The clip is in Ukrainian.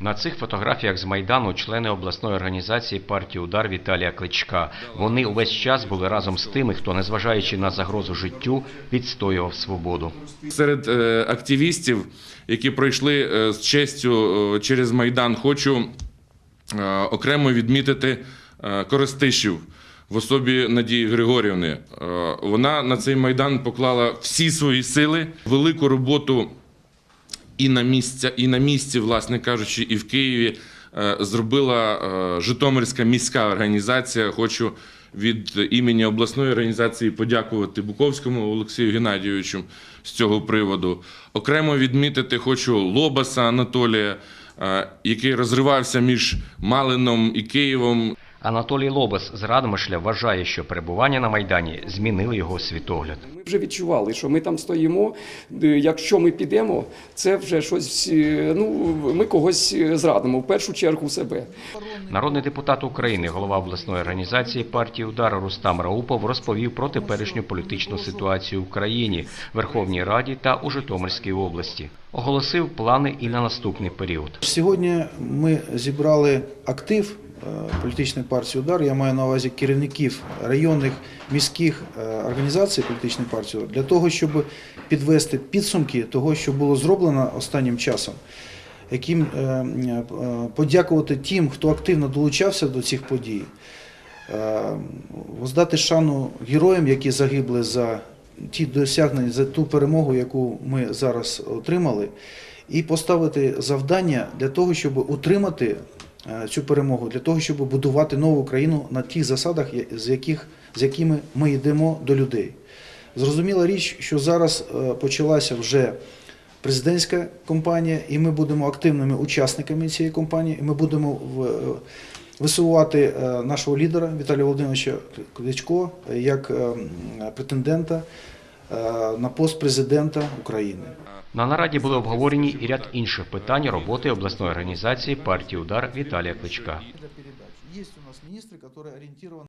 На цих фотографіях з Майдану члени обласної організації партії Удар Віталія Кличка. Вони увесь час були разом з тими, хто, незважаючи на загрозу життю, відстоював свободу. Серед е, активістів, які пройшли е, з честю е, через Майдан, хочу окремо відмітити Коростишів в особі Надії Григорівни. Вона на цей майдан поклала всі свої сили, велику роботу і на місця, і на місці, власне кажучи, і в Києві е, зробила е, Житомирська міська організація. Хочу від імені обласної організації подякувати Буковському Олексію Геннадійовичу з цього приводу. Окремо відмітити хочу Лобаса Анатолія, е, який розривався між Малином і Києвом. Анатолій Лобес з Радомишля вважає, що перебування на Майдані змінило його світогляд. Ми вже відчували, що ми там стоїмо. е, Якщо ми підемо, це вже щось. е, Ну ми когось е, зрадимо в першу чергу себе. Народний депутат України, голова обласної організації партії Удар Рустам Раупов розповів про теперішню політичну ситуацію в країні, Верховній Раді та у Житомирській області. Оголосив плани і на наступний період. Сьогодні ми зібрали актив політичної партії Удар. Я маю на увазі керівників районних міських е, організацій політичної партії для того, щоб підвести підсумки того, що було зроблено останнім часом. Яким е, е, подякувати тим, хто активно долучався до цих подій, е, воздати шану героям, які загибли за ті досягнення, за ту перемогу, яку ми зараз отримали, і поставити завдання для того, щоб утримати е, цю перемогу, для того, щоб будувати нову країну на тих засадах, з яких з якими ми йдемо до людей. Зрозуміла річ, що зараз е, почалася вже президентська кампанія, і ми будемо активними учасниками цієї кампанії. І ми будемо е, висувати е, нашого лідера Віталія Володимировича Кличко як е, претендента е, на пост президента України. На нараді були обговорені і ряд інших питань роботи обласної організації партії Удар Віталія Кличка.